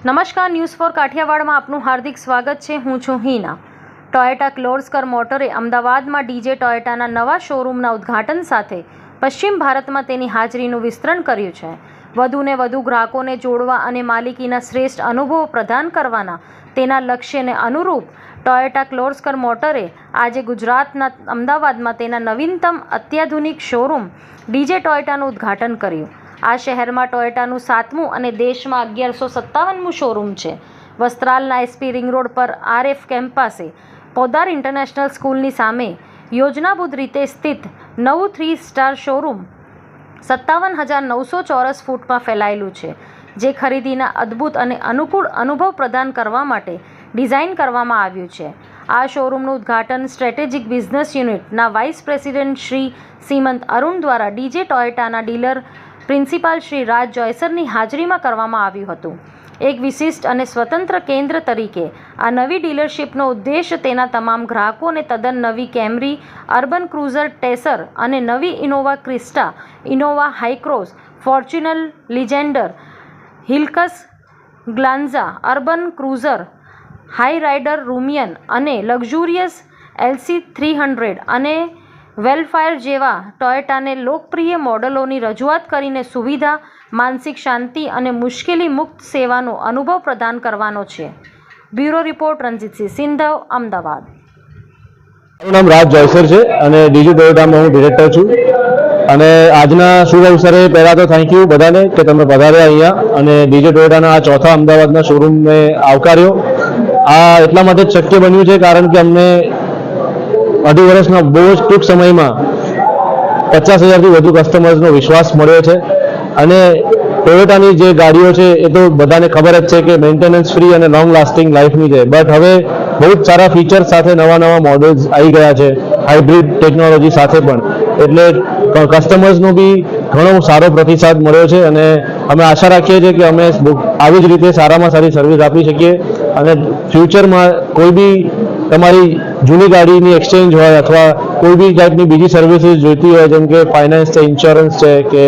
નમસ્કાર, news for કાઠિયાવાડમાં આપનું હાર્દિક સ્વાગત છે. હું છું હિના. ટોયોટા ક્લોર્સકર મોટરે અમદાવાદમાં ડીજે ટોયોટાના નવા શોરૂમના ઉદ્ઘાટન સાથે પશ્ચિમ ભારતમાં તેની હાજરીનું વિસ્તરણ કર્યું છે. વધુને વધુ ગ્રાહકોને જોડવા અને માલિકીના શ્રેષ્ઠ અનુભવો પ્રદાન કરવાના તેના લક્ષ્યને અનુરૂપ ટોયોટા ક્લોર્સકર મોટરે આજે ગુજરાતના અમદાવાદમાં તેના નવીનતમ અત્યાધુનિક શોરૂમ ડીજે ટોયોટાનું ઉદ્ઘાટન કર્યું. આ શહેરમાં ટોયોટાનું સાતમું અને દેશમાં અગિયારસો સત્તાવનમું શોરૂમ છે. વસ્ત્રાલના એસપી રિંગ રોડ પર આરએફ કેમ્પ પાસે પોદાર ઇન્ટરનેશનલ સ્કૂલની સામે યોજનાબદ્ધ રીતે સ્થિત નવું થ્રી સ્ટાર શોરૂમ સત્તાવન હજાર નવસો ચોરસ ફૂટમાં ફેલાયેલું છે, જે ખરીદીના અદ્ભુત અને અનુકૂળ અનુભવ પ્રદાન કરવા માટે ડિઝાઇન કરવામાં આવ્યું છે. આ શોરૂમનું ઉદ્ઘાટન સ્ટ્રેટેજિક બિઝનેસ યુનિટના વાઇસ પ્રેસિડેન્ટ શ્રી સીમંત અરુણ દ્વારા ડીજે ટોયોટાના ડીલર પ્રિન્સિપાલ શ્રી રાજ જોયસરની હાજરીમાં કરવામાં આવ્યું હતું. એક વિશિષ્ટ અને સ્વતંત્ર કેન્દ્ર તરીકે આ નવી ડીલરશીપનો ઉદ્દેશ તેના તમામ ગ્રાહકોને તદ્દન નવી કેમરી, અર્બન ક્રુઝર, ટેસર અને નવી Innova Crysta, Innova Hycross Fortuner Legender, Hilux, Glanza, Urban Cruiser, Hyryder Rumion અને લક્ઝુરિયસ એલસી થ્રી હંડ્રેડ અને વેલફાયર જેવા ટોયોટાને લોકપ્રિય મોડલોની રજૂઆત કરીને સુવિધા, માનસિક શાંતિ અને મુશ્કેલી મુક્ત સેવાનો અનુભવ પ્રદાન કરવાનો છે. Bureau report Ranjitsinh Sindhav, Ahmedabad. મારું નામ રાજ જોયસર છે અને ડીજી ટોયોટામાં હું ડિરેક્ટર છું. અને આજના શુભ અવસરે પહેલા તો થેન્ક યુ બધાને કે તમે પધાર્યા અહીંયા. અને ડીજી ટોયોટાના આ ચોથા અમદાવાદના શોરૂમને આવકાર્યો. આ એટલા માટે શક્ય બન્યું છે કારણ કે અમને અઢી વર્ષના બહુ જ ટૂંક સમયમાં પચાસ હજારથી વધુ કસ્ટમર્સનો વિશ્વાસ મળ્યો છે. અને ટોયોટાની જે ગાડીઓ છે, એ તો બધાને ખબર જ છે કે મેન્ટેનન્સ ફ્રી અને લોંગ લાસ્ટિંગ લાઈફની છે. બટ હવે બહુ જ સારા ફીચર્સ સાથે નવા નવા મોડલ્સ આવી ગયા છે. હાઇબ્રિડ ટેકનોલોજી સાથે પણ. એટલે કસ્ટમર્સનો બી ઘણો સારો પ્રતિસાદ મળ્યો છે અને અમે આશા રાખીએ છીએ કે અમે આવી જ રીતે સારામાં સારી સર્વિસ આપી શકીએ. અને ફ્યુચરમાં કોઈ બી તમારી જૂની ગાડીની એક્સચેન્જ હોય અથવા કોઈ બી ટાઈપની બીજી સર્વિસીસ જોઈતી હોય, જેમ કે ફાઇનાન્સ છે ઇન્સ્યોરન્સ છે, કે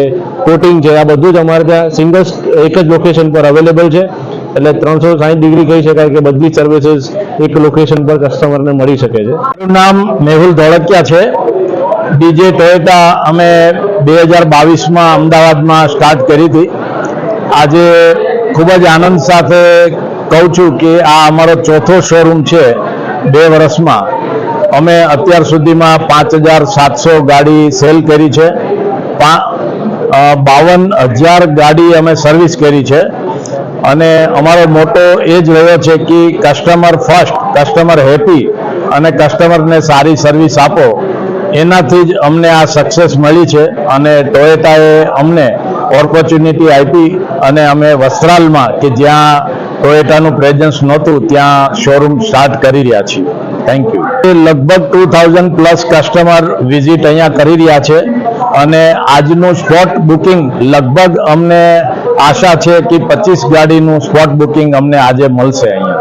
કોટિંગ છે, આ બધું જ અમારે ત્યાં સિંગલ એક જ લોકેશન પર અવેલેબલ છે. એટલે ત્રણસો સાઠ ડિગ્રી કહી શકાય કે બધી સર્વિસીસ એક લોકેશન પર કસ્ટમરને મળી શકે છે. મારું નામ મેહુલ ધોળકિયા છે. ડીજે ટોયોટા અમે બે હજાર બાવીસમાં અમદાવાદમાં સ્ટાર્ટ કરી હતી. આજે ખૂબ જ આનંદ સાથે કહું છું કે આ અમારો ચોથો શોરૂમ છે. બે વર્ષમાં અમે અત્યાર સુધીમાં પાંચ હજાર સાતસો ગાડી સેલ કરી છે. બાવન હજાર ગાડી અમે સર્વિસ કરી છે. અને અમારો મોટો એ જ રહ્યો છે કે કસ્ટમર ફર્સ્ટ કસ્ટમર હેપી અને કસ્ટમરને સારી સર્વિસ આપો. એનાથી જ અમને આ સક્સેસ મળી છે અને ટોયોટાએ અમને ઓપોર્ચ્યુનિટી આપી અને અમે વસ્ત્રાલમાં કે જ્યાં ટોયોટાનું પ્રેઝન્સ નહોતું, ત્યાં શોરૂમ સ્ટાર્ટ કરી રહ્યા છીએ. થેન્ક યુ લગભગ two thousand plus customer visit અહીંયા કરી રહ્યા છે અને આજનું સ્પોટ બુકિંગ લગભગ અમને આશા છે કે પચીસ ગાડીનું સ્પોટ બુકિંગ અમને આજે મળશે અહીંયા.